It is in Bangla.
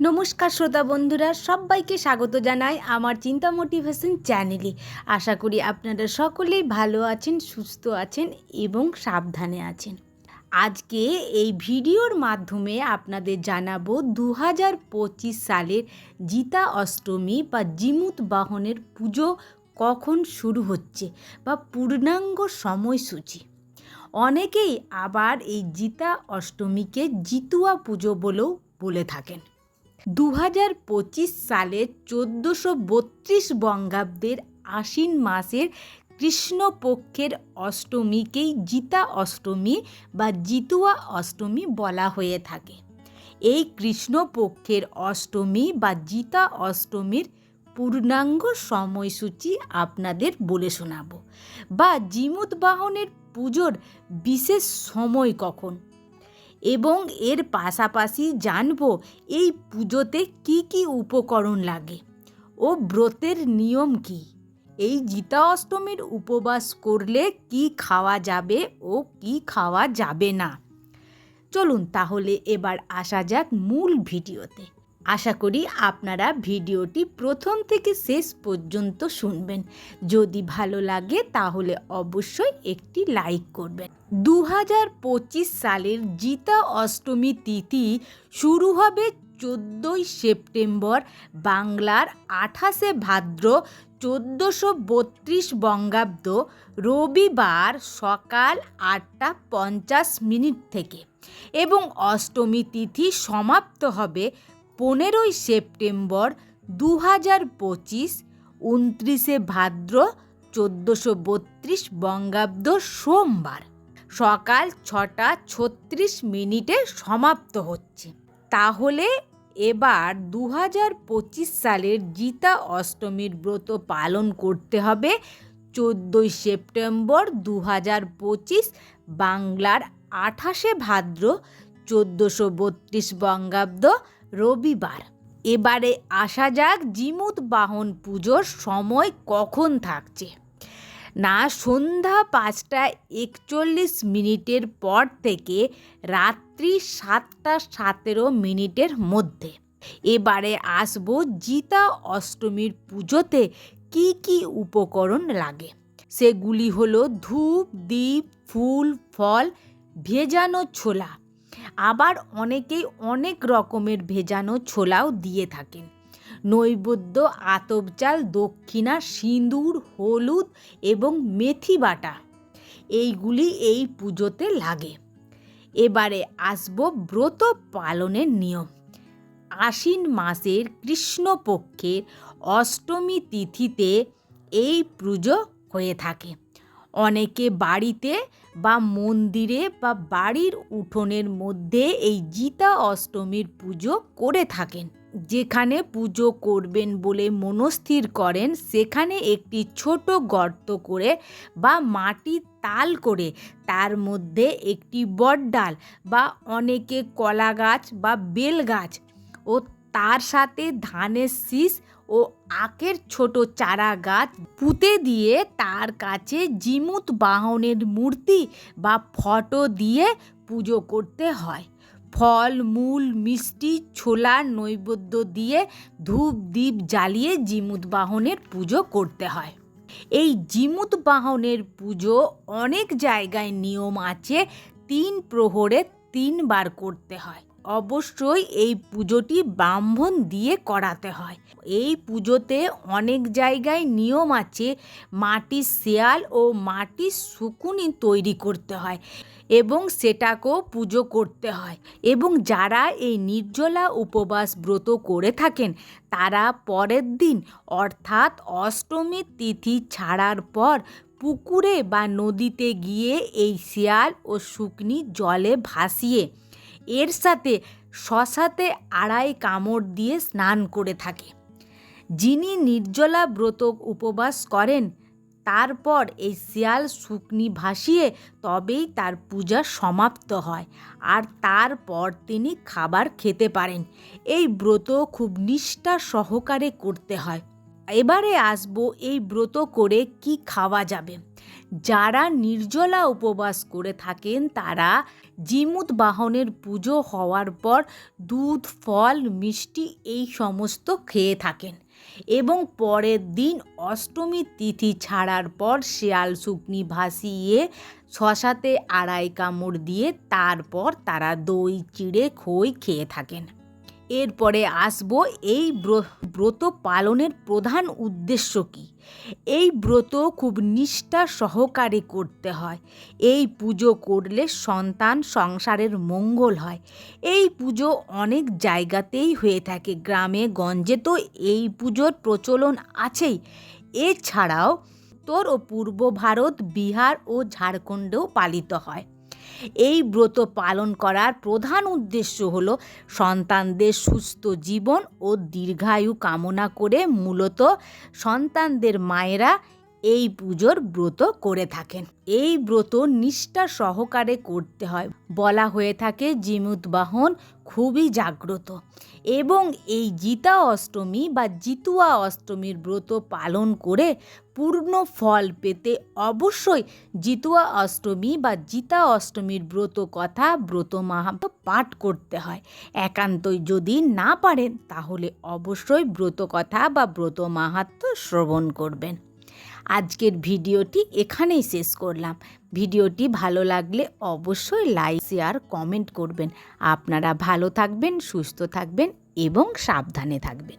নমস্কার শ্রোতা বন্ধুরা, সবাইকে স্বাগত জানাই আমার চিন্তা মোটিভেশন চ্যানেলে। আশা করি আপনারা সকলেই ভালো আছেন, সুস্থ আছেন এবং সাবধানে আছেন। আজকে এই ভিডিওর মাধ্যমে আপনাদের জানাব দু হাজার পঁচিশ সালের জিতা অষ্টমী বা জিমুত বাহনের পুজো কখন শুরু হচ্ছে বা পূর্ণাঙ্গ সময়সূচি। অনেকেই আবার এই জিতা অষ্টমীকে জিতুয়া পুজো বলেও বলে থাকেন। দু হাজার পঁচিশ সালের চোদ্দোশো বত্রিশ বঙ্গাব্দের আশ্বিন মাসের কৃষ্ণপক্ষের অষ্টমীকেই জিতা অষ্টমী বা জিতুয়া অষ্টমী বলা হয়ে থাকে। এই কৃষ্ণপক্ষের অষ্টমী বা জিতা অষ্টমীর পূর্ণাঙ্গ সময়সূচি আপনাদের বলে শোনাবো। বা জিমুত বাহনের পুজোর বিশেষ সময় কখন? এবং এর পাশাপাশি জানব এই পুজোতে কি কি উপকরণ লাগে ও ব্রতের নিয়ম কি? এই জিতা অষ্টমীর উপবাস করলে কি খাওয়া যাবে ও কি খাওয়া যাবে না? চলুন তাহলে এবার আসা যাক মূল ভিডিওতে। আশা করি আপনারা ভিডিওটি প্রথম থেকে শেষ পর্যন্ত শুনবেন। যদি ভালো লাগে তাহলে অবশ্যই একটি লাইক করবেন। দু হাজার পঁচিশ সালের জিতা অষ্টমী তিথি শুরু হবে চোদ্দোই সেপ্টেম্বর বাংলার আঠাশে ভাদ্র চোদ্দোশো বত্রিশ বঙ্গাব্দ রবিবার সকাল আটটা পঞ্চাশ মিনিট থেকে। এবং অষ্টমী তিথি সমাপ্ত হবে পনেরোই সেপ্টেম্বর দু হাজার পঁচিশ, উনত্রিশে ভাদ্র চোদ্দোশো বত্রিশ বঙ্গাব্দ সোমবার। সকাল ছটা ছত্রিশ মিনিটে সমাপ্ত হচ্ছে। তাহলে এবার দু হাজার পঁচিশ সালের জিতা অষ্টমীর ব্রত পালন করতে হবে চোদ্দোই সেপ্টেম্বর দু হাজার পঁচিশ, বাংলার আঠাশে ভাদ্র চোদ্দোশো বত্রিশ বঙ্গাব্দ রবিবার। এবারে আসা যাক জিমুত বাহন পুজোর সময় কখন থাকছে। না, সন্ধ্যা পাঁচটা একচল্লিশ মিনিটের পর থেকে রাত্রি সাতটা সতেরো মিনিটের মধ্যে। এবারে আসব জিতা অষ্টমীর পুজোতে কি কি উপকরণ লাগে? সেগুলি হলো ধূপ দ্বীপ ফুল, ফল, ভেজানো ছোলা আবার অনেকেই অনেক রকমের ভেজানো ছোলাও দিয়ে থাকেন। নৈবেদ্য, আতপ চাল, দক্ষিণা, সিঁদুর, হলুদ এবং মেথি বাটা, এইগুলি এই পুজোতে লাগে। এবারে আসব ব্রত পালনের নিয়ম। আশ্বিন মাসের কৃষ্ণপক্ষের অষ্টমী তিথিতে এই পুজো হয়ে থাকে। অনেকে বাড়িতে বা মন্দিরে বা বাড়ির উঠোনের মধ্যে এই জিতা অষ্টমীর পুজো করে থাকেন। যেখানে পুজো করবেন বলে মনস্থির করেন, সেখানে একটি ছোট গর্ত করে বা মাটি তাল করে তার মধ্যে একটি বটডাল বা অনেকে কলা গাছ বা বেল গাছ ও তার সাথে ধানের শীষ ও আখের ছোট চারা গাছ পুঁতে দিয়ে তার কাছে জিমুত বাহনের মূর্তি বা ফটো দিয়ে পুজো করতে হয়। ফল, মূল, মিষ্টি, ছোলা, নৈবেদ্য দিয়ে ধূপ দ্বীপ জ্বালিয়ে জিমুত বাহনের পুজো করতে হয়। এই জিমুত বাহনের পুজো অনেক জায়গায় নিয়ম আছে, তিন প্রহরে তিনবার করতে হয়। অবশ্যই এই পুজোটি ব্রাহ্মণ দিয়ে করাতে হয়। এই পুজোতে অনেক জায়গায় নিয়ম আছে, মাটির শেয়াল ও মাটির শুকুনি তৈরি করতে হয় এবং সেটাকেও পুজো করতে হয় এবং যারা এই নির্জলা উপবাস ব্রত করে থাকেন, তারা পরের দিন অর্থাৎ অষ্টমীর তিথি ছাড়ার পর পুকুরে বা নদীতে গিয়ে এই শিয়াল ও শুকনি জলে ভাসিয়ে এর সাথে শশাতে আড়াই কামড় দিয়ে স্নান করে থাকে। যিনি নির্জলা ব্রত উপবাস করেন, তারপর এই শিয়াল শুকনি ভাসিয়ে তবেই তার পূজা সমাপ্ত হয় আর তারপর তিনি খাবার খেতে পারেন। এই ব্রত খুব নিষ্ঠা সহকারে করতে হয়। এবারে আসব এই ব্রত করে কি খাওয়া যাবে? যারা নির্জলা উপবাস করে থাকেন, তারা জিমুত বাহনের পুজো হওয়ার পর দুধ, ফল, মিষ্টি এই সমস্ত খেয়ে থাকেন এবং পরের দিন অষ্টমী তিথি ছাড়ার পর শেয়াল শুকনি ভাসিয়ে শশাতে আড়াই কামড় দিয়ে তারপর তারা দই, চিড়ে, খই খেয়ে থাকেন। এরপরে আসব এই ব্র- ব্রত পালনের প্রধান উদ্দেশ্য কী? এই ব্রত খুব নিষ্ঠা সহকারে করতে হয়। এই পুজো করলে সন্তান সংসারের মঙ্গল হয়। এই পুজো অনেক জায়গাতেই হয়ে থাকে। গ্রামে, গঞ্জে তো এই পুজোর প্রচলন আছেই। এছাড়াও উত্তর ও পূর্ব ভারত, বিহার ও ঝাড়খণ্ডেও পালিত হয়। এই ব্রত পালন করার প্রধান উদ্দেশ্য হল সন্তানদের সুস্থ জীবন ও দীর্ঘায়ু কামনা করে মূলত সন্তানদের মায়েরা এই পুজোর ব্রত করে থাকেন। এই ব্রত নিষ্ঠা সহকারে করতে হয়। বলা হয়ে থাকে জিমুতবাহন খুবই জাগ্রত এবং এই জিতা অষ্টমী বা জিতুয়া অষ্টমীর ব্রত পালন করে পূর্ণ ফল পেতে অবশ্যই জিতুয়া অষ্টমী বা জিতা অষ্টমীর ব্রত কথা ব্রত মাহাত্ম পাঠ করতে হয়। একান্তই যদি না পারেন, তাহলে অবশ্যই ব্রত কথা বা ব্রত মাহাত্ম শ্রবণ করবেন। আজকের ভিডিওটি এখানেই শেষ করলাম। ভিডিওটি ভালো লাগলে অবশ্যই লাইক, শেয়ার, কমেন্ট করবেন। আপনারা ভালো থাকবেন, সুস্থ থাকবেন এবং সাবধানে থাকবেন।